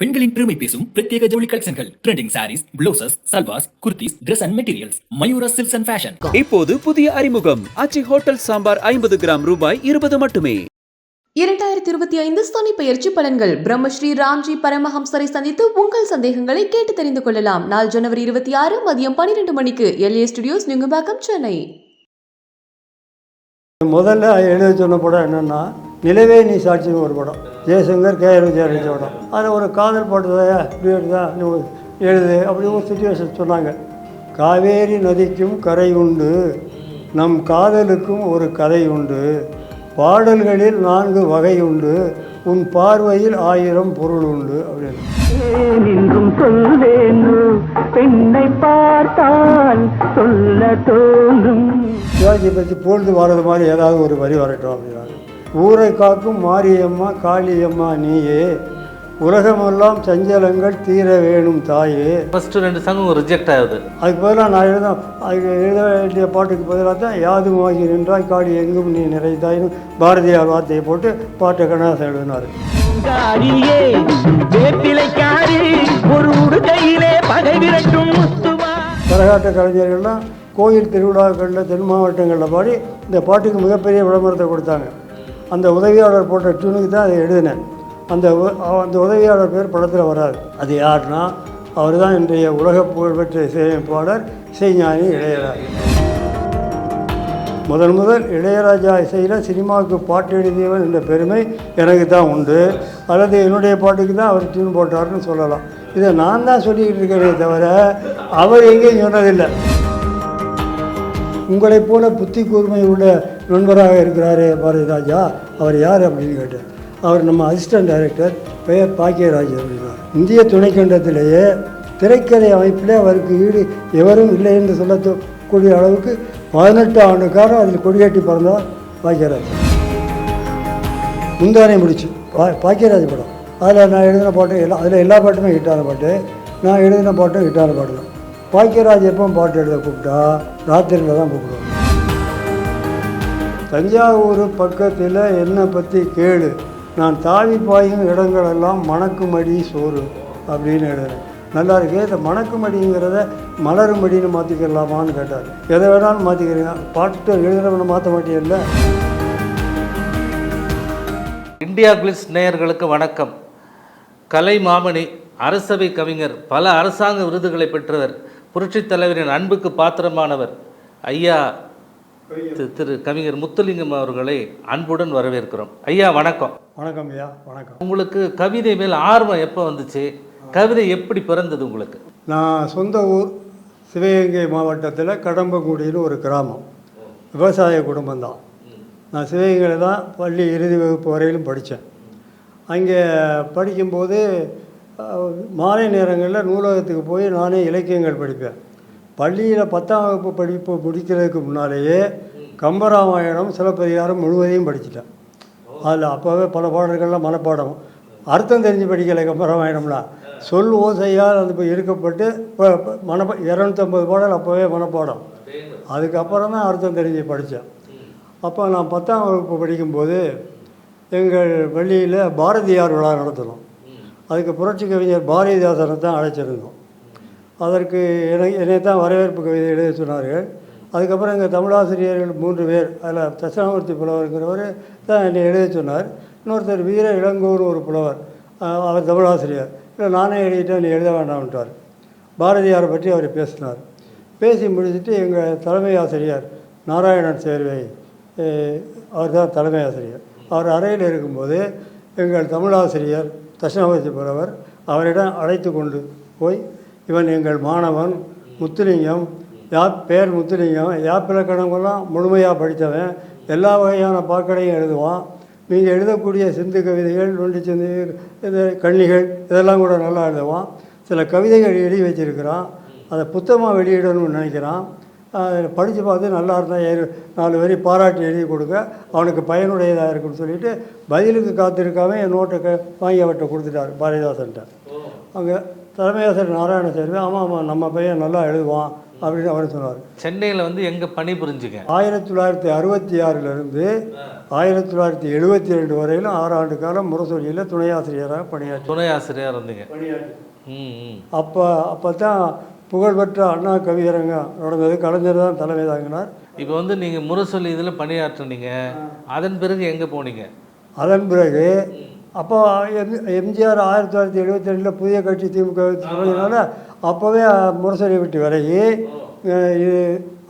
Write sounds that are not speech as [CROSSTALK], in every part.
பெண்களின் பெருமை பேசும் பிரத்யேக ஜவுளி கலெக்ஷன்கள். Trending saris blouses salwars kurtis Dress and materials Mayura silks and fashion இப்போது புதிய அறிமுகம். அச்சி ஹோட்டல் சாம்பார் ஐம்பது கிராம் ரூபாய் இருபது மட்டுமே. இரண்டாயிரத்தி இருபத்தி ஐந்து சனி பெயர்ச்சி பலன்கள். பிரம்மஸ்ரீ ராம்ஜி பரமஹம்சரை சந்தித்து உங்கள் சந்தேகங்களை கேட்டு தெரிந்து கொள்ளலாம். நாள் ஜனவரி இருபத்தி ஆறு மதியம் பன்னிரண்டு மணிக்கு எல்ஏ ஸ்டுடியோஸ் நுங்கம்பாக்கம் சென்னை முதல்ல எழுத சொன்ன படம் என்னென்னா நிலவே நீ சாட்சின்னு ஒரு படம். ஜெயசங்கர் கே. படம். அதில் ஒரு காதல் பாட்டுதையா இப்படி எடுத்தா நீ எழுது அப்படி ஒரு சுச்சுவேஷன் சொன்னாங்க. காவேரி நதிக்கும் கரை உண்டு நம் காதலுக்கும் ஒரு கதை உண்டு பாடல்களில் நான்கு வகை உண்டு உன் பார்வையில் ஆயிரம் பொருள் உண்டு அப்படின்னு. சொல்வேனு பெண்ணை பார்த்தால் சொல்ல தோன்றும். சிவாஜியை பற்றி பொழுது வர்றது மாதிரி ஏதாவது ஒரு வரி வரட்டும் அப்படின்னாங்க ஊரை காக்கும் மாரியம்மா காளியம்மா நீயே. உலகமெல்லாம் சஞ்சலங்கள் தீர வேணும் தாயே. ஃபர்ஸ்ட் ரெண்டு சாங்கும் ரிஜெக்ட் ஆகுது. அதுக்கு பதிலாக நான் எழுத அதுக்கு எழுத வேண்டிய பாட்டுக்கு பதிலாக தான் யாதும் ஆகி நின்றாய் காளி எங்கும் நீ நிறைந்தாயின்னு பாரதியார் வார்த்தையை போட்டு பாட்டை கண்ணாசன் எழுதினார். கரகாட்ட கலைஞர்கள்லாம் கோயில் திருவிழாக்களில் தென் மாவட்டங்களில் பாடி இந்த பாட்டுக்கு மிகப்பெரிய விளம்பரத்தை கொடுத்தாங்க. அந்த உதவியாளர் போட்ட டியூனுக்கு தான் அதை எழுதினேன். அந்த அந்த உதவியாளர் பேர் படத்தில் வராது. அது யாருன்னா அவர் தான் இன்றைய உலக புகழ்பெற்ற இசையமைப்பாளர் இசைஞானி இளையராஜா. முதல் முதல் இளையராஜா இசையில் சினிமாவுக்கு பாட்டு எழுதியவர் என்ற பெருமை எனக்கு தான் உண்டு. அல்லது என்னுடைய பாட்டுக்கு தான் அவர் டியூன் போட்டார்னு சொல்லலாம். இதை நான் தான் சொல்லிக்கிட்டு இருக்கிறேனே தவிர அவர் எங்கேயும் சொன்னதில்லை. உங்களைப் போல புத்தி கூர்மை உள்ள நண்பராக இருக்கிறார் பாரதிராஜா. அவர் யார் அப்படின்னு கேட்டேன். அவர் நம்ம அசிஸ்டன்ட் டைரக்டர் பெயர் பாக்கியராஜ் அப்படின்னார் இந்திய துணைக்கண்டத்திலேயே திரைக்கதை அமைப்பில் அவருக்கு ஈடு எவரும் இல்லை என்று சொல்லக்கூடிய அளவுக்கு பதினெட்டு ஆண்டு காலம் அதில் கொடியேற்றி பிறந்தவர் பாக்கியராஜ். முந்தானே முடிச்சு. பா பாக்கியராஜ் படம். அதில் நான் எழுதின பாட்டு எல்லா அதில் எல்லா பாட்டுமே ஹிட்டான பாட்டு. நான் எழுதின பாட்டும் ஹிட்டான பாட்டு தான். பாக்கியராஜ் எப்போ பாட்டு எழுத கூப்பிட்டா ராத்திரியில் தான் கூப்பிடுவோம் தஞ்சாவூர் பக்கத்தில் என்னை பற்றி கேளு. நான் தாவி பாயும் இடங்களெல்லாம் மணக்குமடி சோறு அப்படின்னு எழுதுறேன். நல்லா இருக்கு? இந்த மணக்குமடிங்கிறத மலருமடின்னு மாற்றிக்கலாமான்னு கேட்டார். எதை வேணாலும் மாற்றிக்கிறீங்க பாட்டு எழுதுறவனை மாற்ற மாட்டேன்ல இந்தியா கிளிஸ் நேயர்களுக்கு வணக்கம். கலை மாமணி அரசவை கவிஞர் பல அரசாங்க விருதுகளை பெற்றவர் புரட்சித் தலைவரின் அன்புக்கு பாத்திரமானவர் ஐயா திரு- கவிஞர் முத்துலிங்கம் அவர்களை அன்புடன் வரவேற்கிறோம். ஐயா வணக்கம். வணக்கம் ஐயா வணக்கம். உங்களுக்கு கவிதை மேல் ஆர்வம் எப்போ வந்துச்சு? கவிதை எப்படி பிறந்தது உங்களுக்கு? நான் சொந்த ஊர் சிவகங்கை மாவட்டத்தில் கடம்பங்குடின்னு ஒரு கிராமம். விவசாய குடும்பம்தான் நான் சிவகங்கையில் தான் பள்ளி இறுதி வகுப்பு வரையிலும் படித்தேன். அங்கே படிக்கும்போது மாலை நேரங்களில் நூலகத்துக்கு போய் நானே இலக்கியங்கள் படிப்பேன். பள்ளியில் பத்தாம் வகுப்பு படிப்பு முடிக்கிறதுக்கு முன்னாலேயே கம்பராமாயணம் சிலப்பதிகாரம் முழுவதையும் படிச்சிட்டேன். அதில் அப்போவே பல பாடல்கள்லாம் மனப்பாடம். அர்த்தம் தெரிஞ்சு படிக்கலை கம்பராமாயணம்லாம் சொல் ஓசையால் அது இப்போ இருக்கப்பட்டு இப்போ மனப்பா இரநூத்தம்பது பாடல் அப்போவே மனப்பாடம். அதுக்கப்புறம் தான் அர்த்தம் தெரிஞ்சு படித்தேன் அப்போ நான் பத்தாம் வகுப்பு படிக்கும்போது எங்கள் பள்ளியில் பாரதியார் விழா நடத்தினோம் அதுக்கு புரட்சி கவிஞர் பாரதிதாசனை தான் அழைச்சிருந்தோம். அதற்கு என்னை என்னை தான் வரவேற்பு கவிதை எழுத சொன்னார்கள் அதுக்கப்புறம் எங்கள் தமிழாசிரியர்கள் மூன்று பேர் அதில் தட்சிணாமூர்த்தி புலவருங்கிறவர் தான் என்னை எழுத சொன்னார். இன்னொருத்தர் வீர இளங்கோன்னு ஒரு புலவர் அவர் தமிழாசிரியர். இல்லை நானே எழுதிட்டேன் நீ எழுத வேண்டாம்ட்டார் பாரதியாரை பற்றி அவர் பேசினார். பேசி முடிச்சுட்டு எங்கள் தலைமை ஆசிரியர் நாராயணன் சேர்வை அவர் தான் தலைமை ஆசிரியர். அவர் அறையில் இருக்கும்போது எங்கள் தமிழாசிரியர் தட்சிணாமூர்த்தி புலவர் அவரிடம் அழைத்து கொண்டு போய் இவன் எங்கள் மாணவன் முத்துலிங்கம். யா பேர் முத்துலிங்கம். யாப்பிலக்கணங்கள்லாம் முழுமையாக படித்தவன். எல்லா வகையான பாக்கடையும் எழுதுவான். நீங்கள் எழுதக்கூடிய சிந்து கவிதைகள் நொண்டி சிந்து இது கண்ணிகள் இதெல்லாம் கூட நல்லா எழுதுவான். சில கவிதைகள் எழுதி வச்சிருக்கிறான். அதை புத்தகமாக வெளியிடணும்னு நினைக்கிறான். அதை படித்து பார்த்து நல்லா இருந்தால் நாலு வரி பாராட்டி எழுதி கொடுக்க அவனுக்கு பயனுடையதாக இருக்குன்னு சொல்லிட்டு பதிலுக்கு காத்திருக்காம என் நோட்டை வாங்கி அவர்கிட்ட கொடுத்துட்டார் பாரதிதாசன்ட்ட. அங்கே தலைமை ஆசிரியர் நாராயண சேர்வே ஆமாம் ஆமாம் நம்ம பையன் நல்லா எழுதுவான் அப்படின்னு அவர் சொன்னார். சென்னையில் வந்து எங்கே பணி புரிஞ்சுங்க? ஆயிரத்தி தொள்ளாயிரத்தி அறுபத்தி ஆறிலிருந்து ஆயிரத்தி தொள்ளாயிரத்தி எழுபத்தி ரெண்டு வரையிலும் ஆறு ஆண்டு காலம் முரசொலியில் துணை ஆசிரியராக பணியாற்றி. துணை ஆசிரியராக இருந்தீங்க. அப்போ அப்போ தான் புகழ்பெற்ற அண்ணா கவியரங்கம் நடந்தது. கலைஞர் தான் தலைமை தாங்கினார். இப்போ வந்து நீங்கள் முரசொலி இதில் பணியாற்றுனீங்க. அதன் பிறகு எங்கே போனீங்க? அதன் பிறகு அப்போ எம் எம்ஜிஆர் ஆயிரத்தி தொள்ளாயிரத்தி எழுபத்தி ரெண்டில் புதிய கட்சி திமுக தொடங்கினால அப்போவே முரசொலி விட்டு விலகி இது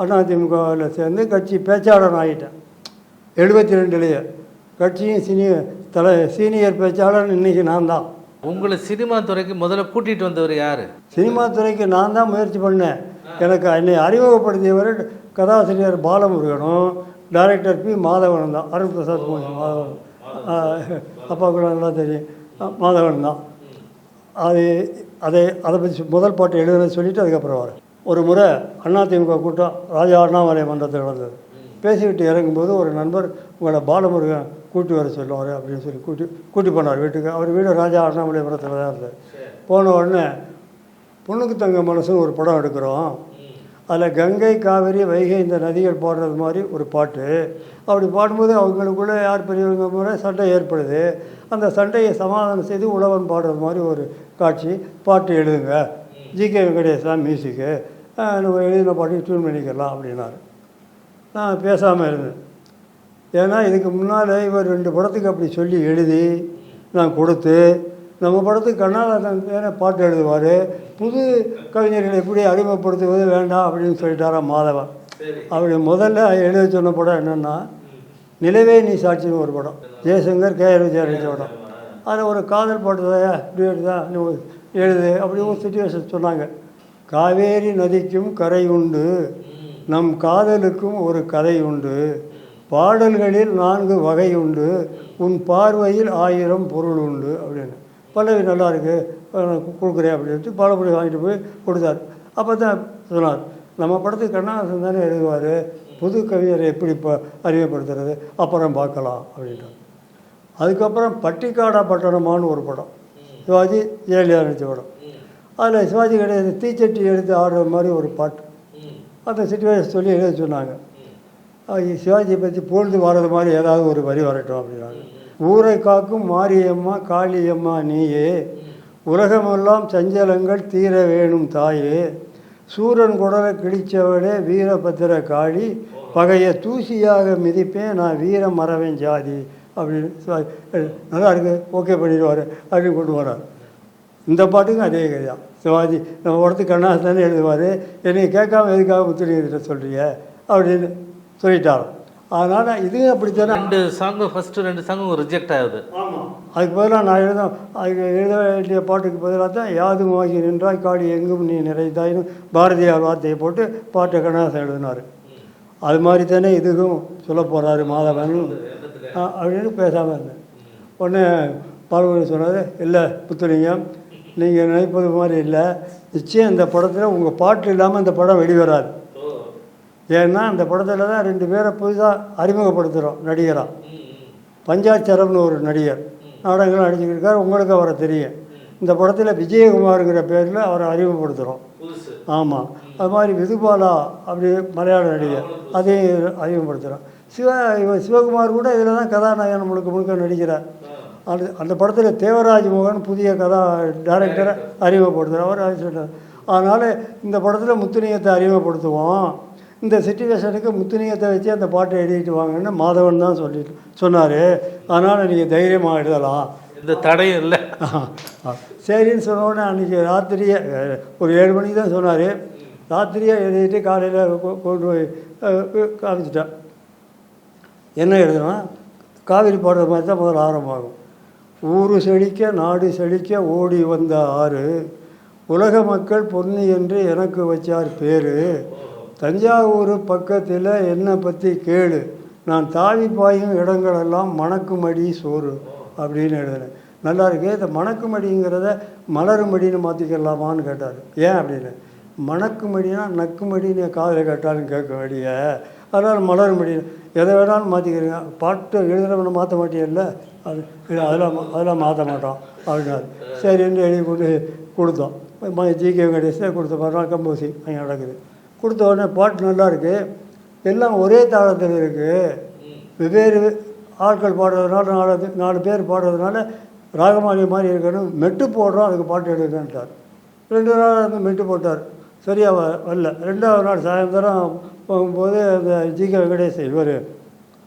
அண்ணா திமுகவில் சேர்ந்து கட்சி பேச்சாளர் ஆகிட்டேன். எழுபத்தி ரெண்டுலேயே. கட்சியும் சீனியர் தலை சீனியர் பேச்சாளர் இன்னைக்கு நான் தான். உங்களை சினிமா துறைக்கு முதல்ல கூட்டிகிட்டு வந்தவர் யார்? சினிமா துறைக்கு நான் தான் முயற்சி பண்ணேன். எனக்கு என்னை அறிமுகப்படுத்தியவர் கதாசிரியர் பாலமுருகனும் டைரக்டர் பி மாதவனும் தான். அருண் பிரசாத் மாதவன். அப்பா கூட நல்லா தெரியும். மாதவன் தான். அது அதை அதை பற்றி முதல் பாட்டு எழுதுனது சொல்லிவிட்டு அதுக்கப்புறம் வரேன் ஒரு முறை அதிமுக கூட்டம் ராஜா அண்ணாமலை மன்றத்தில் நடந்தது. பேசிக்கிட்டு இறங்கும்போது ஒரு நண்பர் உங்களை பாலமுருகன் கூட்டி வர சொல்லுவார் அப்படின்னு சொல்லி கூட்டி கூட்டி போனார் வீட்டுக்கு. அவர் வீடு ராஜா அண்ணாமலைபுரத்தில் தான் இருந்தது. போன உடனே பொண்ணுக்கு தங்க மனசுன்னு ஒரு படம் எடுக்கிறோம். அதில் கங்கை காவிரி வைகை இந்த நதிகள் பாடுறது மாதிரி ஒரு பாட்டு. அப்படி பாடும்போது அவங்களுக்குள்ளே யார் பெரியவங்க முறை சண்டை ஏற்படுது. அந்த சண்டையை சமாதானம் செய்து உழவன் பாடுறது மாதிரி ஒரு காட்சி. பாட்டு எழுதுங்க. ஜிகே வெங்கடேசன் மியூசிக்கு நம்ம எழுதின பாட்டு டியூன் பண்ணிக்கலாம் அப்படின்னாரு. நான் பேசாமல் இருந்தேன். ஏன்னா இதுக்கு முன்னால் இவர் ரெண்டு படத்துக்கு அப்படி சொல்லி எழுதி நான் கொடுத்து நம்ம படத்துக்கு கண்ணாலன் வேற பாட்டு எழுதுவார். புது கவிஞர்களை எப்படி அறிமுகப்படுத்துவது வேண்டாம் அப்படின்னு சொல்லிட்டாராம் மாதவன் அப்படி முதல்ல எழுத சொன்ன படம் என்னென்னா நிலவே நீ சாட்சின்னு ஒரு படம். ஜெயசங்கர் கே. ஆர் விஜயா நடிச்ச படம். அதில் ஒரு காதல் பாட்டு தான் இப்படி தான் நீ எழுது அப்படி ஒரு சுச்சுவேஷன் சொன்னாங்க. காவேரி நதிக்கும் கரை உண்டு நம் காதலுக்கும் ஒரு கதை உண்டு. பாடல்களில் நான்கு வகை உண்டு. உன் பார்வையில் ஆயிரம் பொருள் உண்டு அப்படின்னு. பல்லவி நல்லா இருக்குது கொடுக்குறேன் அப்படின்ட்டு பாலப்படி வாங்கிட்டு போய் கொடுத்தாரு. அப்போ தான் சொன்னார் நம்ம படத்துக்கு கண்ணாசன் தானே எழுதுவார் புது கவிஞரை எப்படி இப்போ அறிமுகப்படுத்துறது அப்புறம் பார்க்கலாம் அப்படின்ட்டார் அதுக்கப்புறம் பட்டிக்காடா பட்டணமான்னு ஒரு படம் சிவாஜி ஜெயலலிதா நடித்த படம். அதில் சிவாஜி கிடையாது தீச்சட்டி எடுத்து ஆடுற மாதிரி ஒரு பாட்டு. அந்த சிட்டுவேஷன் சொல்லி எழுத சொன்னாங்க. சிவாஜியை பற்றி பொழுது வர்றது மாதிரி ஏதாவது ஒரு வரி வரட்டும் அப்படின்னாங்க. ஊரை காக்கும் மாரியம்மா காளியம்மா நீயே. உலகமெல்லாம் சஞ்சலங்கள் தீர வேணும் தாயே. சூரன் குடலை கிழிச்சவளே வீரபத்திர காளி. பகைய தூசியாக மிதிப்பேன் நான் வீரம் மறவேன் ஜாதி. அப்படின்னு நல்லா இருக்கு. ஓகே பண்ணிடுவார். அப்படின்னு கொண்டு வரார். இந்த பாட்டுக்கும் அதே கதையா? சிவாஜி நம்ம உடத்து கண்ணாசன் எழுதுவார். என்னை கேட்காம எதுக்காக முத்துலிங்கிட்ட சொல்கிறீங்க அப்படின்னு சொல்லிட்டாராம். அதனால் இதுவும் அப்படித்தானே ரெண்டு சாங்கும் ஃபஸ்ட்டு ரெண்டு சாங்கும் ரிஜெக்ட் ஆகுது. ஆமாம் அதுக்கு பதிலாக நான் எழுத அதுக்கு எழுத வேண்டிய பாட்டுக்கு பதிலாக தான் யாதும் ஆகி நின்றாய் காடி எங்கும் நீ நிறைந்தாயின்னு பாரதியார் வார்த்தையை போட்டு பாட்டை கண்ணாசன் எழுதினார். அது மாதிரி தானே இதுக்கும் சொல்ல போகிறாரு மாதவன். அப்படின்னு பேசாமல் இருந்தேன் உடனே பால்வழி சொன்னார் இல்லை புத்துலிங்கம் நீங்கள் நினைப்பது மாதிரி இல்லை. நிச்சயம் இந்த படத்தில் உங்கள் பாட்டு இல்லாமல் இந்த படம் வெளிவராது. ஏன்னா அந்த படத்தில் தான் ரெண்டு பேரை புதுசாக அறிமுகப்படுத்துகிறோம் நடிகராக பஞ்சாச்சரம்னு ஒரு நடிகர். நாடகங்கள் நடிச்சுக்கிட்டு இருக்கார் உங்களுக்கு அவரை தெரியும். இந்த படத்தில் விஜயகுமாருங்கிற பேரில் அவரை அறிமுகப்படுத்துகிறோம் ஆமாம் அது மாதிரி விதுபாலா அப்படி மலையாள நடிகர் அதையும் அறிமுகப்படுத்துகிறோம் சிவ இவன் சிவகுமார் கூட இதில் தான் கதாநாயகன் முழுக்க முழுக்க நடிக்கிறார். அந்த அந்த படத்தில் தேவராஜ் மோகன் புதிய கதா டைரக்டரை அறிமுகப்படுத்துகிறார் அவர் அது சொல்றார். அதனால் இந்த படத்தில் முத்துலிங்கத்தை அறிமுகப்படுத்துவோம். இந்த சுச்சுவேஷனுக்கு முத்துலிங்கத்தை வச்சு அந்த பாட்டை எழுதிட்டு வாங்கன்னு மாதவன் தான் சொல்லிட்டு சொன்னார். அதனால் நீங்கள் தைரியமாக எழுதலாம். எந்த தடையும் இல்லை. சரின்னு சொன்ன உடனே அன்றைக்கி ராத்திரியே ஒரு ஏழு மணிக்கு தான் சொன்னார். ராத்திரியே எழுதிட்டு காலையில் கொண்டு போய் காமிச்சிட்டேன். என்ன எழுதுனா காவிரி பாடுற மாதிரி தான் முதல்ல ஆரம்பமாகும். ஊரு செழிக்க நாடு செழிக்க ஓடி வந்த ஆறு உலக மக்கள் பொன்னி என்று எனக்கு வச்சார் பேர். தஞ்சாவூர் பக்கத்தில் என்னை பற்றி கேளு. நான் தாவி பாயும் இடங்களெல்லாம் மணக்குமடி சோறு அப்படின்னு எழுதினேன். நல்லா இருக்கு இந்த மணக்குமடிங்கிறத மலருமடின்னு மாற்றிக்கலாமான்னு கேட்டார். ஏன் அப்படின்னு? மணக்குமடினா நக்குமடின்னு காதில் கேட்டாலும் கேட்க வேண்டிய. அதனால் மலருமடி எதை வேணாலும் மாற்றிக்கிறீங்க பாட்டு எழுதுறவனை மாற்ற மாட்டியல்ல? அது அதெல்லாம் அதெல்லாம் மாற்ற மாட்டோம் அப்படின்னாரு. சரின்னு எழுதி கொண்டு கொடுத்தோம் ஜிகே வெங்கடேஷ் கொடுத்த மறுநாள் கம்போசி அங்கே நடக்குது. கொடுத்த உடனே பாட்டு நல்லா இருக்குது எல்லாம் ஒரே தாளத்தில் இருக்குது வெவ்வேறு ஆட்கள் பாடுறதுனால நாலு நாலு பேர் பாடுறதுனால ராகமாளி மாதிரி இருக்கணும். மெட்டு போடுறோம் அதுக்கு பாட்டு எடுக்கணுன்ட்டார் ரெண்டு நாள் வந்து மெட்டு போட்டார். சரியாக வ- வரல. ரெண்டாவது நாள் சாயந்தரம் போகும்போது அந்த ஜிகே வெங்கடேஷ் இவர்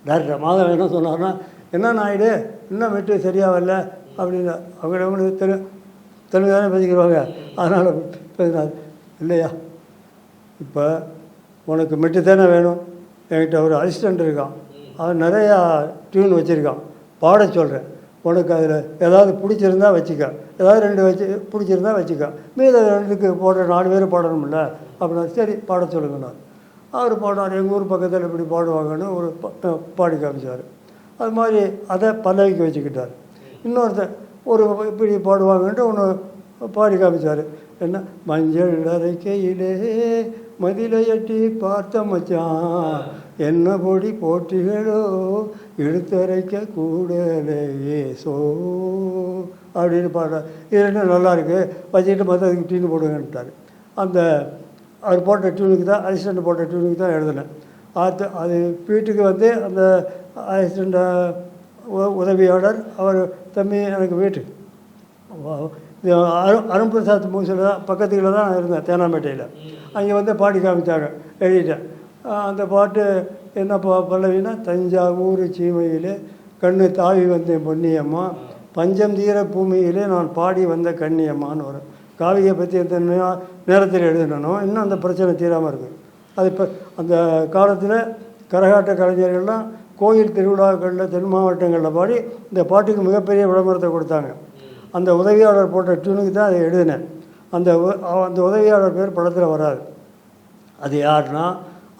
டேரக்டர் மாதவன் என்ன சொன்னார்னா என்ன நாயுடு இன்னும் மெட்டு? சரியாக வரல? அப்படின்னு. அவங்க அவங்களுக்கு தெரு தெலுங்கு தானே பேசிக்கிறவாங்க அதனால் பேசினார். இல்லையா? இப்போ உனக்கு மெட்டு தானே வேணும்? என்கிட்ட ஒரு அசிஸ்டண்ட் இருக்கான். அவன் நிறையா டியூன் வச்சுருக்கான். பாட சொல்கிறேன் உனக்கு அதில் ஏதாவது பிடிச்சிருந்தா வச்சுக்க. ஏதாவது ரெண்டு வச்சு பிடிச்சிருந்தா வச்சுக்க. மீத ரெண்டுக்கு போடுற நாலு பேர் பாடணும்ல. அப்படின்னா சரி பாட சொல்லுங்கண்ணா. அவர் பாடினார் எங்கள் ஊர் பக்கத்தில் இப்படி பாடுவாங்கன்னு ஒரு பாடி காமிச்சார். அது மாதிரி அதை பல்லவிக்கு வச்சுக்கிட்டார். இன்னொருத்தர் ஒரு இப்படி பாடுவாங்கன்ட்டு ஒன்று பாடி காமிச்சார். என்ன மஞ்சள் அரைக்கையிலே மதிலை எட்டி பார்த்த மச்சான் என்ன பொடி போட்டிகளோ இழுத்தரைக்க கூடலையே சோ அப்படின்னு பாடுறார் இது ரெண்டும் நல்லா இருக்கு? வச்சுக்கிட்டு மற்றதுக்கு டியூன் போடுங்கன்ட்டார். அந்த அவர் போட்ட டியூனுக்கு தான் அசிஸ்டண்ட் போட்ட டியூனுக்கு தான் எழுதினேன். அது அது வீட்டுக்கு வந்து அந்த அசிஸ்டண்ட உதவியாளர் அவர் தம்பி எனக்கு வீட்டு. அரு அருண் பிரசாத் மூசில் தான் பக்கத்துல தான் நான் இருந்தேன் தேனாம்பேட்டையில். அங்கே வந்து பாடி காமிச்சாங்க எழுதிட்டேன். அந்த பாட்டு என்ன பா பல்லவினா தஞ்சாவூர் சீமையிலே கண்ணு தாவி வந்தேன் பொன்னியம்மா பஞ்சம் தீர பூமியிலே நான் பாடி வந்த கண்ணியம்மான்னு வரும். காவியை பற்றி எந்த நேரத்தில் எழுதினனோ இன்னும் அந்த பிரச்சனை தீராமல் இருக்குது. அது இப்போ அந்த காலத்தில் கரகாட்ட கலைஞர்கள்லாம் கோயில் திருவிழாக்களில் தென் மாவட்டங்களில் பாடி இந்த பாட்டுக்கு மிகப்பெரிய விளம்பரத்தை கொடுத்தாங்க. அந்த உதவியாளர் போட்ட டியூனுக்கு தான் அதை எழுதினேன். அந்த அந்த உதவியாளர் பேர் படத்தில் வராது அது யாருன்னா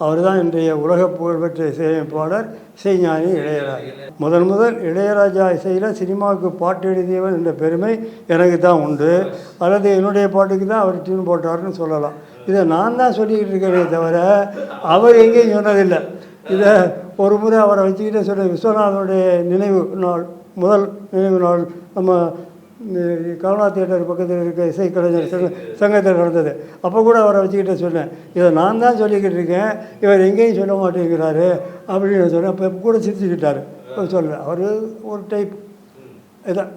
அவர் தான் இன்றைய உலக புகழ்பெற்ற இசையமைப்பாளர் இசைஞானி இளையராஜா. முதன் முதல் இளையராஜா இசையில் சினிமாவுக்கு பாட்டு எழுதியவன் என்ற பெருமை எனக்கு தான் உண்டு. அல்லது என்னுடைய பாட்டுக்கு தான் அவர் டியூன் போட்டார்னு சொல்லலாம். இதை நான் தான் சொல்லிக்கிட்டு இருக்கிறேனே தவிர அவர் எங்கேயும் சொன்னதில்லை. இதை ஒரு முறை அவரை வச்சுக்கிட்டே சொல்ல விஸ்வநாதனுடைய நினைவு நாள் முதல் நினைவு நாள் நம்ம கருணா தியேட்டர் பக்கத்தில் இருக்க இசைக்கலைஞர் சங்க சங்கத்தில் நடந்தது. அப்போ கூட அவரை வச்சுக்கிட்ட சொன்னேன். இதை நான் தான் சொல்லிக்கிட்டு இருக்கேன். இவர் எங்கேயும் சொல்ல மாட்டேங்கிறாரு. அப்படின்னு சொன்னேன். அப்போ கூட சிரிச்சுக்கிட்டார். சொல்ல அவர் ஒரு டைப் இதான்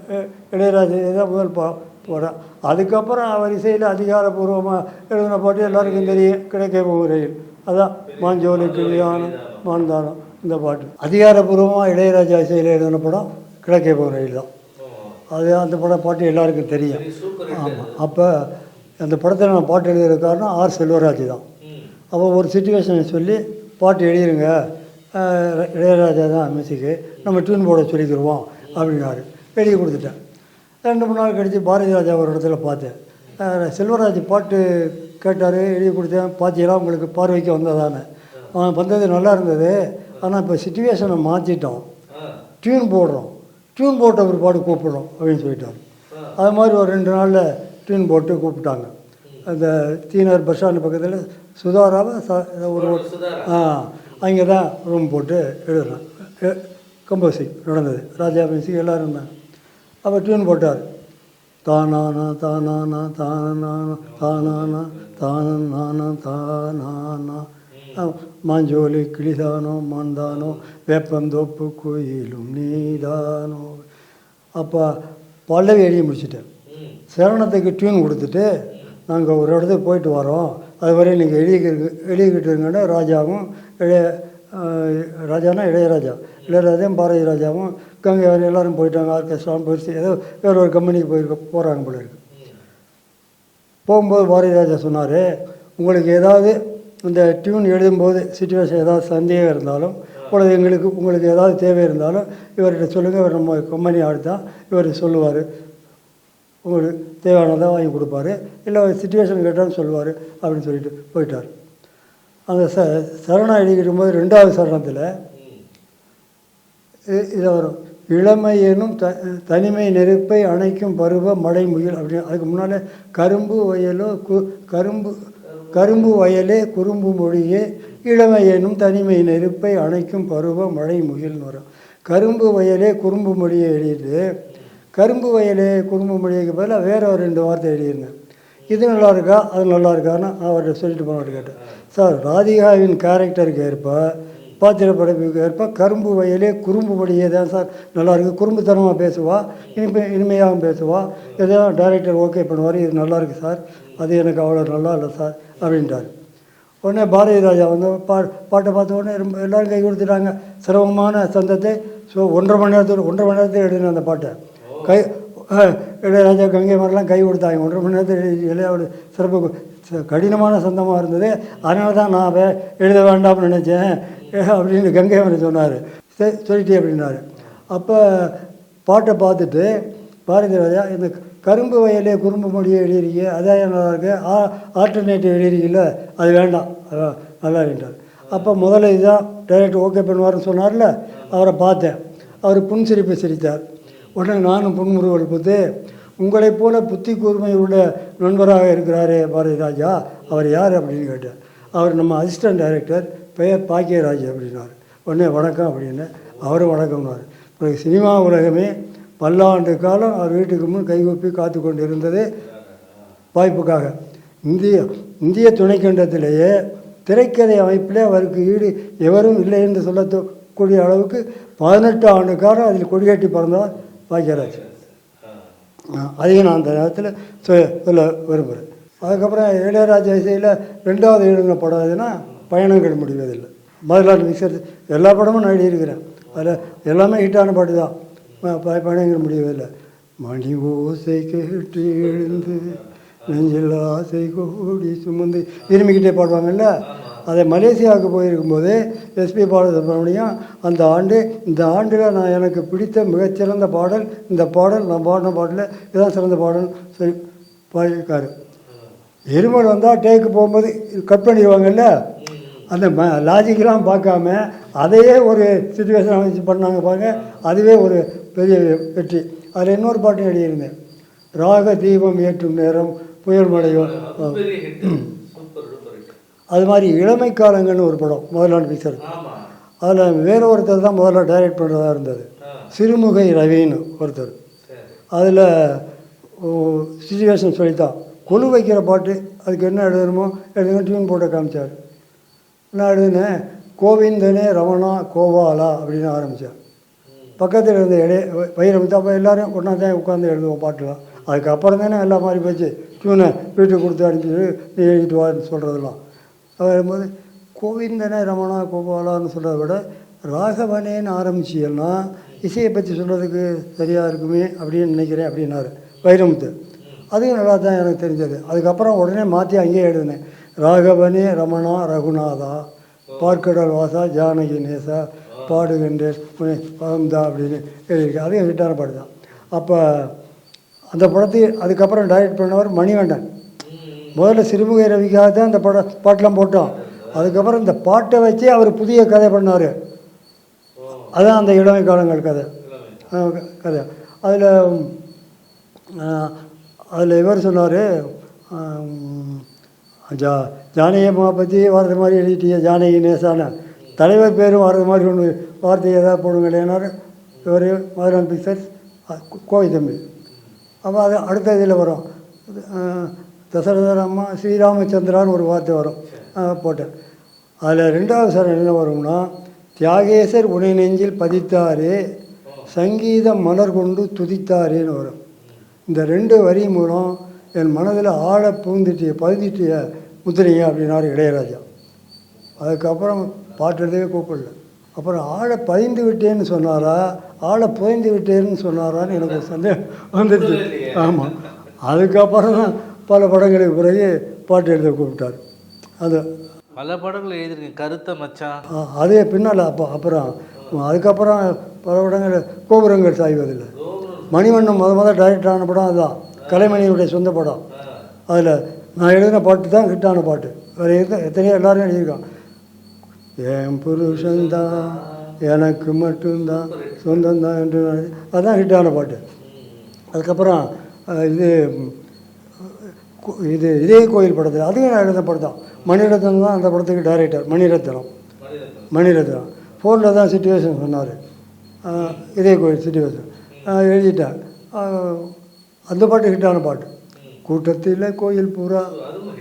இளையராஜா இதான் முதல் பா போகிறேன் அதுக்கப்புறம் அவர் இசையில் அதிகாரப்பூர்வமாக எழுதின பாட்டு எல்லாருக்கும் தெரியும். கிடைக்க முறையில் அதான் மாஞ்சோலி கிளியானம் மாந்தானம் இந்த பாட்டு. அதிகாரப்பூர்வமாக இளையராஜா இசையில் எழுதின படம் கிழக்கே போகும் தான். அது அந்த படம் பாட்டு எல்லாருக்கும் தெரியும். ஆமாம் அப்போ அந்த படத்தில் நான் பாட்டு எழுதுகிற காரணம் ஆர் செல்வராஜ் தான். அப்போ ஒரு சுச்சுவேஷனை சொல்லி பாட்டு எழுதிருங்க. இளையராஜா தான் மியூசிக்கு. நம்ம டியூன் போட சொல்லிக்கிடுவோம் அப்படின்னாரு. எழுதி கொடுத்துட்டேன். ரெண்டு மூணு நாள் கழித்து பாரதி ராஜா ஒரு இடத்துல பார்த்தேன். செல்வராஜ் பாட்டு கேட்டார் எழுதி கொடுத்தேன். பார்த்தீங்களா உங்களுக்கு பார்வைக்கு வந்ததானே. அவன் வந்தது நல்லா இருந்தது. ஆனால் இப்போ சுச்சுவேஷனை மாற்றிட்டோம் டியூன் போடுறோம். டியூன் போட்ட ஒரு பாடு கூப்பிடுறோம் அப்படின்னு சொல்லிட்டாரு. அது மாதிரி ஒரு ரெண்டு நாளில் டியூன் போட்டு கூப்பிட்டாங்க. அந்த தீனர் பஸ் ஸ்டாண்டு பக்கத்தில் சுதாராவை ச- ஒரு ஆ அங்கே தான் ரூம் போட்டு எழுதுறேன். கம்போசிங் நடந்தது. ராஜா மியூசிக் எல்லோரும் இருந்தாங்க. அப்போ டியூன் போட்டார். தானானா தானானா தானானா தானானா தானானா தானானா மாஞ்சோலி கிளிதானோ மாந்தானோ வேப்பந்தோப்பு கோயிலும் நீதானோ. அப்போ பல்லவி எழுதி முடிச்சிட்டேன். சரணத்துக்கு டியூன் கொடுத்துட்டு நாங்கள் ஒரு இடத்துக்கு போயிட்டு வரோம். அதுவரை நீங்கள் எழுதிக்கிட்டு எழுதிக்கிட்டு இருங்கன்னா ராஜாவும் இளைய ராஜானா இளையராஜா? இளையராஜாவும் பாரதி ராஜாவும் கங்கை வரை எல்லாரும் போயிட்டாங்க. ஆர்கெஸ்ட்ரான் போயிடுச்சு. ஏதோ வேற ஒரு கம்பெனிக்கு போயிருக்க போகிறாங்க போல இருக்கு. போகும்போது பாரதி ராஜா சொன்னார் உங்களுக்கு ஏதாவது இந்த டியூன் எழுதும்போது சுச்சுவேஷன் ஏதாவது சந்தேகம் இருந்தாலும் அல்லது எங்களுக்கு உங்களுக்கு ஏதாவது தேவை இருந்தாலும் இவர்கிட்ட சொல்லுங்கள் இவர் நம்ம கம்பெனி ஆள் தான் இவர் சொல்லுவார். உங்களுக்கு தேவையானதாக வாங்கி கொடுப்பாரு. இல்லை சுச்சுவேஷன் கேட்டான்னு சொல்லுவார் அப்படின்னு சொல்லிட்டு போயிட்டார். அந்த ச சரணம் எழுதிக்கிட்டு போது ரெண்டாவது சரணத்தில் இதில் வரும். இளமை எனும் த தனிமை நெருப்பை அணைக்கும் பருவ மழை முயல் அப்படின்னு. அதுக்கு முன்னால் கரும்பு வயலோ கு கரும்பு கரும்பு வயலே குறும்பு மொழியே இளமை எனும் தனிமை நெருப்பை அணைக்கும் பருவ மழை முகில்னு வரும் கரும்பு வயலே குறும்பு மொழியை எழுதிட்டு கரும்பு வயலே குறும்பு மொழிக்கு பதிலாக வேற ஒரு ரெண்டு வார்த்தை எழுதியிருந்தேன். இது நல்லா இருக்கா? அது நல்லா இருக்கான்னு அவர்கிட்ட சொல்லிட்டு போனவர்கிட்ட கேட்டேன். சார் ராதிகாவின் கேரக்டருக்கு ஏற்ப பாத்திர படைப்புக்கு ஏற்ப கரும்பு வயலே குறும்பு படியே தான் சார். நல்லாயிருக்கு குறும்புத்தனமாக பேசுவா. இனிமே இனிமையாகவும் பேசுவா. எதோ டைரக்டர் ஓகே பண்ணுவார். இது நல்லாயிருக்கு சார். அது எனக்கு அவ்வளோ நல்லா இல்லை சார் அப்படின்ட்டார் உடனே பாரதி ராஜா வந்து பா பாட்டை பார்த்த உடனே ரொம்ப எல்லோரும் கை கொடுத்துட்டாங்க. சிரமமான சந்தத்தை ஸோ ஒன்றரை மணி நேரத்தில் ஒன்றரை மணி நேரத்தில் எழுதின அந்த பாட்டை. கை இளையராஜா கங்கை மாதிரிலாம் கை கொடுத்தாங்க. ஒன்றரை மணி நேரத்தில் இளையாவோட சிறப்பு ச- கடினமான சந்தமாக இருந்தது. அதனால தான் நான் எழுத வேண்டாம்னு நினச்சேன். அப்படின்னு கங்கை மரன் சொன்னார். சரி சொல்லிட்டே அப்படின்னாரு. அப்போ பாட்டை பார்த்துட்டு பாரதி ராஜா இந்த கரும்பு வயலே குறும்பு மொழியை எழுதிருக்கீங்க அதான் நல்லாயிருக்கு ஆ ஆல்டர்னேட்டிவ் எழுதிருக்கீங்கள அது வேண்டாம். நல்லா இருந்தார் அப்போ முதல்ல இதுதான் டைரக்டர் ஓகே பண்ணுவார்னு சொன்னார்ல அவரை பார்த்தேன். அவர் புன்சிரிப்பு சிரித்தார். உடனே நானும் புன்முறுவல் புத்து உங்களைப் போல புத்தி கூர்மை உள்ள நண்பராக இருக்கிறாரே பாரதி ராஜா அவர் யார்? அப்படின்னு கேட்டேன் அவர் நம்ம அசிஸ்டன்ட் டைரக்டர் பெயர் பாக்கியராஜ் அப்படின்னார். உடனே வணக்கம் அப்படின்னு அவரும் வணக்கம்னார். பிறகு சினிமா உலகமே பல்லாண்டு காலம் அவர் வீட்டுக்கு முன் கைகூப்பி காத்து கொண்டு இருந்தது வாய்ப்புக்காக. இந்திய இந்திய துணைக்கண்டத்திலேயே திரைக்கதை அமைப்பிலே அவருக்கு ஈடு எவரும் இல்லை என்று சொல்லக்கூடிய அளவுக்கு பதினெட்டு ஆண்டு காலம் அதில் கொடிகட்டி பிறந்தார் பாக்கியராஜ். அதையும் நான் அந்த நேரத்தில் சொ- சொல்ல விரும்புகிறேன் அதுக்கப்புறம் இளையராஜா இசையில் ரெண்டாவது எழுதின படம் எதுனா பயணங்கள் முடிவதில்லை. மதுராட்டு மிக்சர் எல்லா படமும் நான் எழுதியிருக்கிறேன். அதில் எல்லாமே ஹிட்டான பாட்டு தான் ப- பயணங்கள் முடிவதில்லை. மணி ஓசை கேட்டு எழுந்து நெஞ்சில் ஆசை கோடி சுமந்து விரும்பிக்கிட்டே பாடுவாங்கல்ல? அதை மலேசியாவுக்கு போயிருக்கும்போது எஸ்பி பாலசுப்ரமணியம் அந்த ஆண்டு இந்த ஆண்டில் நான் எனக்கு பிடித்த மிகச்சிறந்த பாடல் இந்த பாடல் நான் பாடின பாடலில் இதான் சிறந்த பாடல் சொல்லி பாடியிருக்காரு. எருமல் வந்தால் டேக்கு போகும்போது கட் பண்ணிடுவாங்கல்ல? அந்த ம லாஜிக்கெலாம் பார்க்காம அதையே ஒரு சுச்சுவேஷன் அமைச்சு பண்ணாங்க பாருங்க. அதுவே ஒரு பெரிய வெற்றி. அதில் இன்னொரு பாட்டு எழுதியிருந்தேன் ராக தீபம் ஏற்றும் நேரம் புயல் மழையும் அது மாதிரி இளமை காலங்கள்னு ஒரு படம் முதலாண்டு பிக்சர் அதில் வேறு ஒருத்தர் தான் முதல்ல டைரக்ட் பண்ணுறதா இருந்தது. சிறுமுகை ரவின்னு ஒருத்தர். அதில் சுச்சுவேஷன் சொல்லித்தான். கொலு வைக்கிற பாட்டு அதுக்கு என்ன எழுதணுமோ எழுதுங்க டியூன் போட்டு காமிச்சார். நான் கோவிந்தனே ரமணா கோவாலா அப்படின்னு ஆரம்பித்தேன் பக்கத்தில் இருந்த இடைய வைரமுத்து அப்போ எல்லோரும் ஒன்றா தான் உட்காந்து எழுதுவோம் பாட்டுலாம். அதுக்கப்புறம் தானே எல்லா மாதிரி போச்சு. டியூனை வீட்டுக்கு கொடுத்து அனுப்பிச்சு நீ எழுதிட்டு வான்னு சொல்கிறதெல்லாம் வரும்போது கோவிந்தனே ரமணா கோபாலான்னு சொல்கிறத விட ராகவனேன்னு ஆரம்பிச்சியல்னா இசையை பற்றி சொல்கிறதுக்கு சரியாக இருக்குமே அப்படின்னு நினைக்கிறேன் அப்படின்னாரு. வைரமுத்து அதுவும் நல்லா தான் எனக்கு தெரிஞ்சது. அதுக்கப்புறம் உடனே மாற்றி அங்கேயே எழுதினேன். ராகவனே ரமணா ரகுநாதா பார்க்கடல் வாசா ஜானகி நேசா பாடுகின்றேன் உன்னை பகம்தா அப்படின்னு எழுதியிருக்கேன் அதுவும் ஹிட்டான பாட்டு தான் அப்போ அந்த படத்தை அதுக்கப்புறம் டைரக்ட் பண்ணவர் மணிகண்டன். முதல்ல சிறுமுகை ரவிக்காக தான் இந்த படம் பாட்டெலாம் போட்டோம் அதுக்கப்புறம் இந்த பாட்டை வச்சே அவர் புதிய கதை பண்ணார். அதுதான் அந்த இளமை காலங்கள் கதை. கதை. அதில் அதில் இவர் சொன்னார் ஜா ஜானகியம்மா பற்றி வர்றது மாதிரி எழுதிட்டீங்க ஜானகி நேசான. தலைவர் பேரும் வர்றது மாதிரி ஒன்று வார்த்தை ஏதாவது போடுங்களேனார் இவர் மதுரான் பிக்சர்ஸ் கோவை தம்பி அப்போ அது அடுத்த இதில் வரும். தசரதர் அம்மா ஸ்ரீராமச்சந்திரான்னு ஒரு வார்த்தை வரும். போட்டேன். அதில் ரெண்டாவது சார் என்ன வரும்னா தியாகேசர் உனை நெஞ்சில் பதித்தாரே சங்கீதம் மலர் கொண்டு துதித்தாரேன்னு வரும். இந்த ரெண்டு வரி மூலம் என் மனதில் ஆழ பூந்துட்டிய பதித்திட்டிய முத்திரைங்க அப்படின்னாரு இளையராஜா. அதுக்கப்புறம் பாட்டு எழுதவே கூப்பிடல. அப்புறம் ஆளை பதிந்து விட்டேன்னு சொன்னாரா? ஆளை புதைந்து விட்டேன்னு சொன்னாரான்னு எனக்கு சந்தேகம் வந்துடுச்சு. ஆமாம் அதுக்கப்புறம் தான் பல படங்களுக்கு பிறகு பாட்டு எழுத கூப்பிட்டார். அது பல படங்கள் எழுதியிருக்கேன் கருத்த மச்சான். அதே பின்னால் அப்போ அப்புறம் அதுக்கப்புறம் பல படங்கள் கோபுரங்கள் சாய்வதில்லை. மணிவண்ணன் முத முத டைரக்டர் ஆன படம் அதுதான். கலைமணியுடைய சொந்த படம். அதில் நான் எழுதின பாட்டு தான் ஹிட்டான பாட்டு. வேறு எது எத்தனையோ எல்லோரும் எழுதியிருக்கான் என் புருஷன்தான் எனக்கு மட்டும்தான் சொந்தந்தான் என்று அதுதான் ஹிட்டான பாட்டு. அதுக்கப்புறம் இது இது இதே கோயில் படத்தில் அதுவும் நான் எழுதின படம் தான். மணிரத்னம் தான் அந்த படத்துக்கு டைரக்டர் மணிரத்னம். மணிரத்னம். ஃபோனில் தான் சுச்சுவேஷன் சொன்னார். இதே கோயில் சுச்சுவேஷன் எழுதிட்டேன். அந்த பாட்டு ஹிட்டான பாட்டு. கூட்டத்தில் கோயில் பூரா.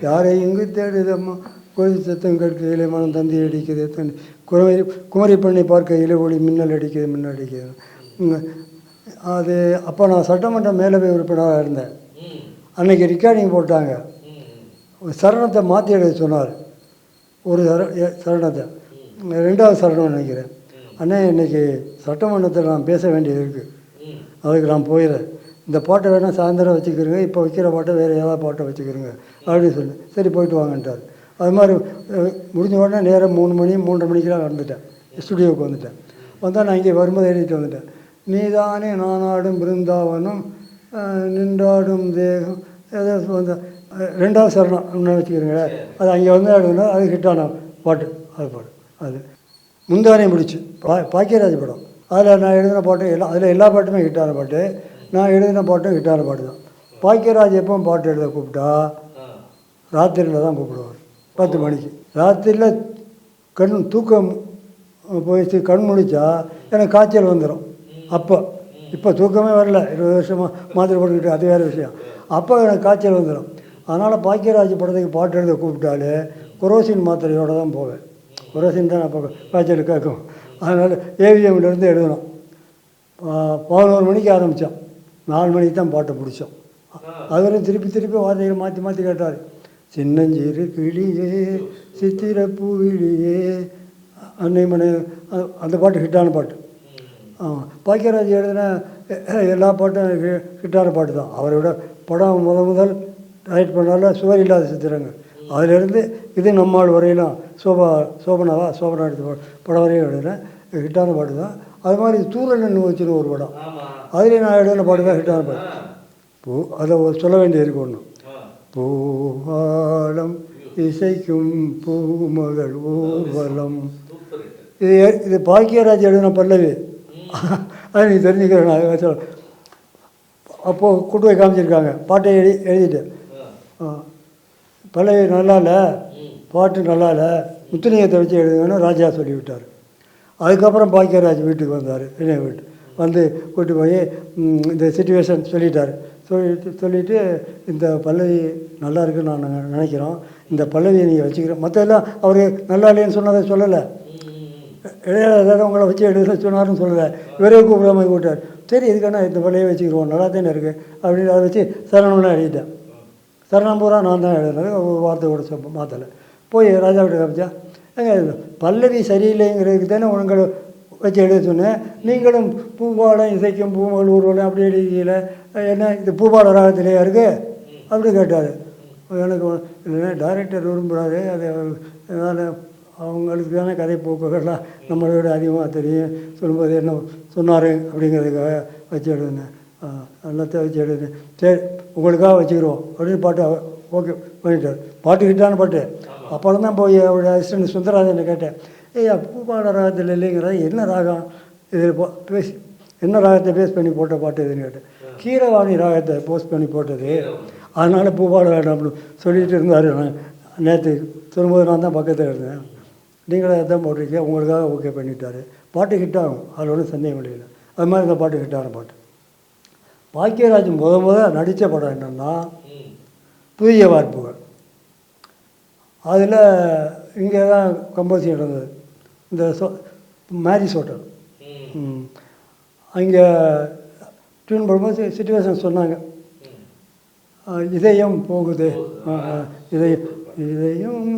யாரை எங்கு தேடுதம்மா? கோயில் சத்தம் கேட்கையிலே மனம் தந்தி அடிக்குது. தந்தி குமரி குமரி பண்ணி பார்க்கையிலே ஒளி மின்னல் அடிக்குது மின்னல் அடிக்குது. அது அப்போ நான் சட்டமன்ற மேலவை உறுப்பினராக இருந்தேன். அன்னைக்கு ரெக்கார்டிங் போட்டாங்க. சரணத்தை மாற்றி எழுத சொன்னார். ஒரு சர சரணத்தை. ரெண்டாவது சரணம் நினைக்கிறேன். அண்ணே இன்னைக்கு சட்டமன்றத்தில் நான் பேச வேண்டியது இருக்குது அதுக்கு நான் போயிடுறேன் இந்த பாட்டை வேணால் சாயந்தரம் வச்சுக்கிறேங்க இப்போ வைக்கிற பாட்டை வேறு ஏதாவது பாட்டை வச்சுக்கிறேங்க அப்படின்னு சொல்லி. சரி போயிட்டு வாங்கன்ட்டார். அது மாதிரி முடிஞ்ச உடனே நேரம் மூணு மணி மூன்றரை மணிக்கெலாம் வந்துட்டேன் ஸ்டுடியோவுக்கு வந்துட்டேன். வந்தால் நான் இங்கே வரும்போது எழுதிட்டு வந்துட்டேன். நீதானே நானாடும் பிருந்தாவனம் நின்றாடும் தேகம். ஏதோ வந்து ரெண்டாவது சரணம் ஒன்று வச்சுக்கிறீங்களேன் அது அங்கே வந்து ஆடுனா அது ஹிட்டான பாட்டு. அது பாட்டு அது. முந்தானே முடிச்சு பா பாக்கியராஜ் படம். அதில் நான் எழுதின பாட்டு எல்லாம் அதில் எல்லா பாட்டுமே ஹிட்டான பாட்டு. நான் எழுதின பாட்டும் ஹிட்டான பாட்டு தான். பாக்கியராஜ் எப்போ பாட்டு எழுத கூப்பிட்டா ராத்திரியில் தான் கூப்பிடுவார். பத்து மணிக்கு. ராத்திரியில் கண் தூக்கம் போயிடுச்சு கண் முடித்தா எனக்கு காய்ச்சல் வந்துடும் அப்போ. இப்போ தூக்கமே வரல. இருபது வருஷமாக மாத்திரை போட்டுக்கிட்டு அது வேறு விஷயம். அப்போ எனக்கு காய்ச்சல் வந்துடும் அதனால் பாக்கியராஜ் படத்துக்கு பாட்டு எழுத கூப்பிட்டாலே குரோசின் மாத்திரையோடு தான் போவேன். குரோசின் தான் அப்போ காய்ச்சல் கேட்கும். அதனால் ஏவிஎம்லேருந்து எழுதணும். பதினோரு மணிக்கு ஆரம்பித்தேன் நாலு மணிக்கு தான் பாட்டை பிடிச்சோம். அவரும் திருப்பி திருப்பி வார்த்தைகளை மாற்றி மாற்றி கேட்டார். சின்னஞ்சிறு கிளியே சித்திர பூவிலியே அன்னை மனை அந்த பாட்டு ஹிட்டான பாட்டு. பாக்கியராஜ் எழுதின எல்லா பாட்டும் ஹி- ஹிட்டான பாட்டு தான். அவரோட படம் முத முதல் டைரக்ட் பண்ணால சுவர் இல்லாத சித்திரங்கள். அதிலிருந்து இது நம்மாள் வரையிலும். சோபா சோபனாவா சோபனா எடுத்த படம் வரையும் எழுதினேன் ஹிட்டான பாட்டு தான். அது மாதிரி தூரல் வச்சுன்னு ஒரு படம். அதுலேயும் நான் பாட்டு தான் ஹிட்டான பாட்டு. பூ அதை சொல்ல வேண்டிய இருக்கு ஒன்று பூவாளம் இசைக்கும் பூமகள் ஊர்வலம் இது இது பாக்கியராஜ் எழுதின பல்லவி. அது நீ தெரிஞ்சுக்கிறேன் நான் சொல்ல அப்போது கூட்டு போய் காமிச்சிருக்காங்க. பாட்டை எழுதி எழுதிட்டு. பல்லவி நல்லா இல்லை பாட்டு நல்லா இல்லை முத்துலிங்கத்தை வச்சு எழுதுங்கன்னு ராஜா சொல்லி விட்டார் அதுக்கப்புறம் பாக்கியராஜ் வீட்டுக்கு வந்தார் என்னை வீட்டு. வந்து கூட்டி போய் இந்த சுச்சுவேஷன் சொல்லிட்டார். சொல்லிட்டு சொல்லிவிட்டு இந்த பல்லவி நல்லா இருக்குன்னு நான் நினைக்கிறோம். இந்த பல்லவியை நீங்கள் வச்சுக்கிறோம் மற்ற எல்லாம் அவர் நல்லா இல்லைன்னு சொன்னதை சொல்லலை. இளையராஜா உங்களை வச்சு எடுத்து சொன்னார்னு சொல்லலை. இவரே கூப்பிடாம கூப்பிட்டார் சரி இதுக்கான இந்த பள்ளியை வச்சுக்கிறோம் நல்லா தானே இருக்குது அப்படின்னு அதை வச்சு சரணம்லாம் எழுதிட்டேன். சரணம் பூரா நான் தான் எழுதினது ஒரு வார்த்தை கூட சொல் மாற்றலை போய் ராஜா கிட்ட காமிச்சா பல்லவி சரியில்லைங்கிறதுக்கு தானே உங்களை வச்சு எழுத சொன்னேன். நீங்களும் பூபாலம் இசைக்கும் பூமகள் ஊர்வலம் அப்படி எழுதியில் என்ன இது பூபால ராகத்திலேயா இருக்குது அப்படி கேட்டார். எனக்கு இல்லைன்னா டைரக்டர் விரும்புகிறாரு அது அதனால் அவங்களுக்கு தானே கதை போக்குகள்லாம் நம்மளை விட அதிகமாக தெரியும். சொல்லும்போது என்ன சொன்னார் அப்படிங்கிறதுக்காக வச்சு எழுதுனேன். எல்லாத்தையும் வச்சு எழுதுனேன். சரி உங்களுக்காக வச்சுக்கிறோம். அப்படின்னு பாட்டு ஓகே பண்ணிட்டார். பாட்டு ஹிட்டான பாட்டு. அப்புறம் தான் போய் அவருடைய அசிஸ்டன்ட் சுந்தரராஜனை கேட்டேன் ஏய் பூபாட ராகத்தில் இல்லைங்கிறத என்ன ராகம்? இது பேசி என்ன ராகத்தை பேஸ் பண்ணி போட்ட பாட்டு இதுன்னு கேட்டேன். கீரவாணி ராகத்தை போஸ்ட் பண்ணி போட்டது. அதனால் பூபாட ராகம் அப்படி சொல்லிட்டு இருந்தார். நான் நேற்று சொல்லும்போது நான் தான் பக்கத்தில் இருந்தேன். நீங்களே அதான் போட்டிருக்கீங்க உங்களுக்காக ஓகே பண்ணிட்டாரு. பாட்டு ஹிட் ஆகும் அதில் ஒன்றும் சந்தேகம் இல்லை அது மாதிரி இந்த பாட்டு ஹிட்டான பாட்டு. பாக்கியராஜ் முத முத நடித்த படம் என்னென்னா புதிய வார்ப்புகள். அதில் இங்கே தான் கம்போசிங் நடந்தது இந்த சோ மேரிஸ் ஹோட்டல். அங்கே டியூன் போடும்போது சுச்சுவேஷன் சொன்னாங்க. இதயம் போகுதே. இதயம் இதயம்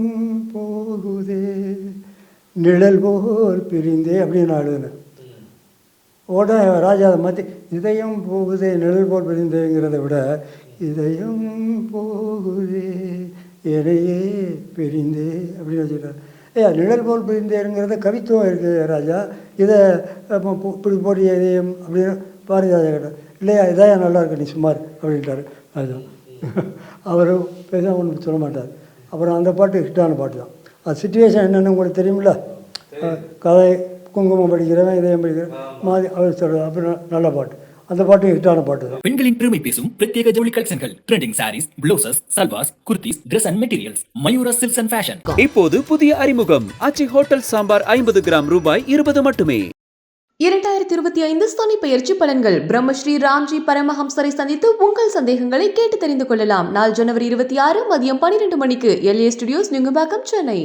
போகுதே. நிழல் போல் பிரிந்தே அப்படின்னு நான் எழுதினேன் உடனே ராஜா அதை மாற்றி இதயம் போகுதே நிழல் போல் பிரிந்தேங்கிறத விட இதயம் போகுதே. எனையே பிரிந்தே அப்படின்னு வச்சுக்கிட்டார் ஏ நிழல் போல் பிரிந்தேங்கிறத கவித்துவம் இருக்குது ராஜா. இதை இப்படி போட்டு இதயம் அப்படின்னு பாரதிராஜா கேட்டார். இல்லையா இதான் நல்லா இருக்கு நீ சுமார் அப்படின்ட்டார் ராஜா [LAUGHS] அவர் பேசாம ஒன்றும் சொல்ல மாட்டார். அப்புறம் அந்த பாட்டு ஹிட்டான பாட்டு தான். அது சுச்சுவேஷன் என்னென்னு உங்களுக்கு தெரியுமில்ல? கதை குங்குமம் படிக்கிறவன் இதயம் படிக்கிறவன் மாதிரி அவர் சொல்கிறார் அப்புறம் நல்ல பாட்டு. அந்த பாட்டு ஹிட்டான பாட்டு தான். பெண்களின் பெருமை பேசும் பிரத்யேக ஜவுளி கலெக்ஷன்கள். Trending saris blouses salwars kurtis Dress and materials Mayura silks and fashion இப்போது புதிய அறிமுகம். ஆச்சி ஹோட்டல் சாம்பார் ஐம்பது கிராம் ரூபாய் இருபது மட்டுமே. இரண்டாயிரத்தி இருபத்தி ஐந்து சனி பெயர்ச்சி பலன்கள். பிரம்மஸ்ரீ ராம்ஜி பரமஹம்சரை சந்தித்து உங்கள் சந்தேகங்களை கேட்டு தெரிந்து கொள்ளலாம். நாள் ஜனவரி இருபத்தி ஆறு மதியம் பன்னிரண்டு மணிக்கு எல்ஏ ஸ்டுடியோஸ் நுங்கம்பாக்கம் சென்னை.